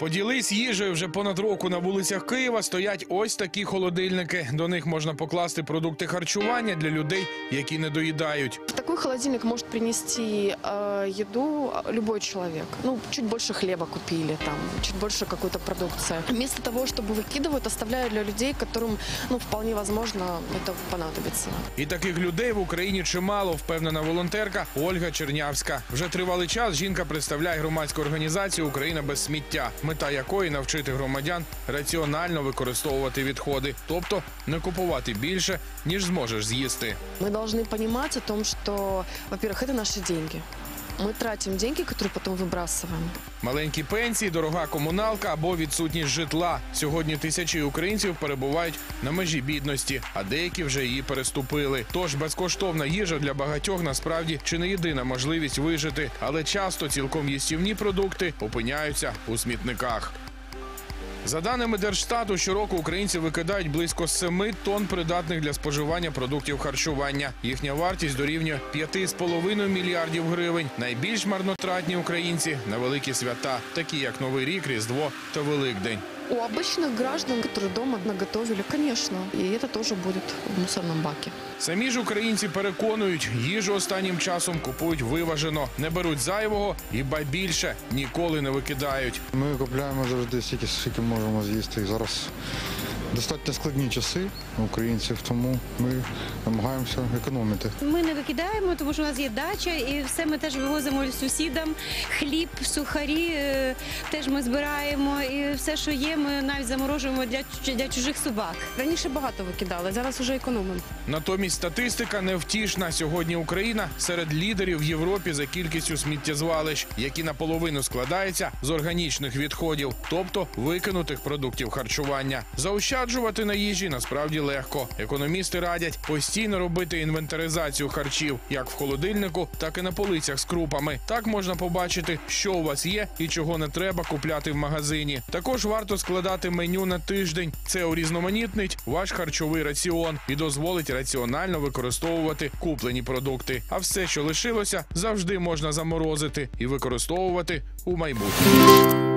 Поділись їжею вже понад року на вулицях Києва стоять ось такі холодильники. До них можна покласти продукти харчування для людей, які не доїдають. В такой холодильник может принести э, еду любой человек. Ну, чуть больше хлеба купили, там, чуть больше какой-то продукции. Вместо того, чтобы выкидывают, оставляют для людей, которым, ну, вполне возможно, это понадобится. І таких людей в Україні чимало, впевнена волонтерка Ольга Чернявська. Вже тривалий час жінка представляє громадську організацію Україна без сміття, мета якої навчити громадян раціонально використовувати відходи, тобто не купувати більше, ніж зможеш з'їсти. Мы должны понимать о том, что, во-первых, это наши деньги. Мы тратим деньги, которые потом выбрасываем. Маленькі пенсії, дорога комуналка або відсутність житла. Сьогодні тисячі українців перебувають на межі бідності, а деякі вже її переступили. Тож безкоштовна їжа для багатьох насправді чи не єдина можливість вижити, але часто цілком їстівні продукти опиняються у смітниках. За даними Держстату, щороку українці викидають близько 7 тонн придатних для споживання продуктів харчування. Їхня вартість дорівнює 5,5 мільярдів гривень. Найбільш марнотратні українці на великі свята, такі як Новий рік, Різдво та Великдень. У обычных граждан, которые дома наготовили, конечно, и это тоже будет в мусорном баке. Самі ж українці переконують, їжу останнім часом купують виважено, не беруть зайвого і ба більше ніколи не викидають. Ми купляємо завжди стільки, скільки можемо з'їсти. І зараз достатньо складні часи українців, тому ми намагаємося економити. Ми не викидаємо, тому що у нас є дача, і все ми теж вивозимо сусідам. Хліб, сухарі е, теж ми збираємо, і все, що є, ми навіть заморожуємо для, для чужих собак. Раніше багато викидали, зараз уже економимо. Натомість статистика невтішна. Сьогодні Україна серед лідерів в Європі за кількістю сміттєзвалищ, які наполовину складаються з органічних відходів, тобто викинутих продуктів харчування. Заощаджувати на їжі насправді легко. Економісти радять постійно робити інвентаризацію харчів як в холодильнику, так і на полицях з крупами. Так можна побачити, що у вас є і чого не треба купляти в магазині. Також варто складати меню на тиждень. Це урізноманітнить ваш харчовий раціон і дозволить раціонально використовувати куплені продукти. А все, що лишилося, завжди можна заморозити і використовувати у майбутньому.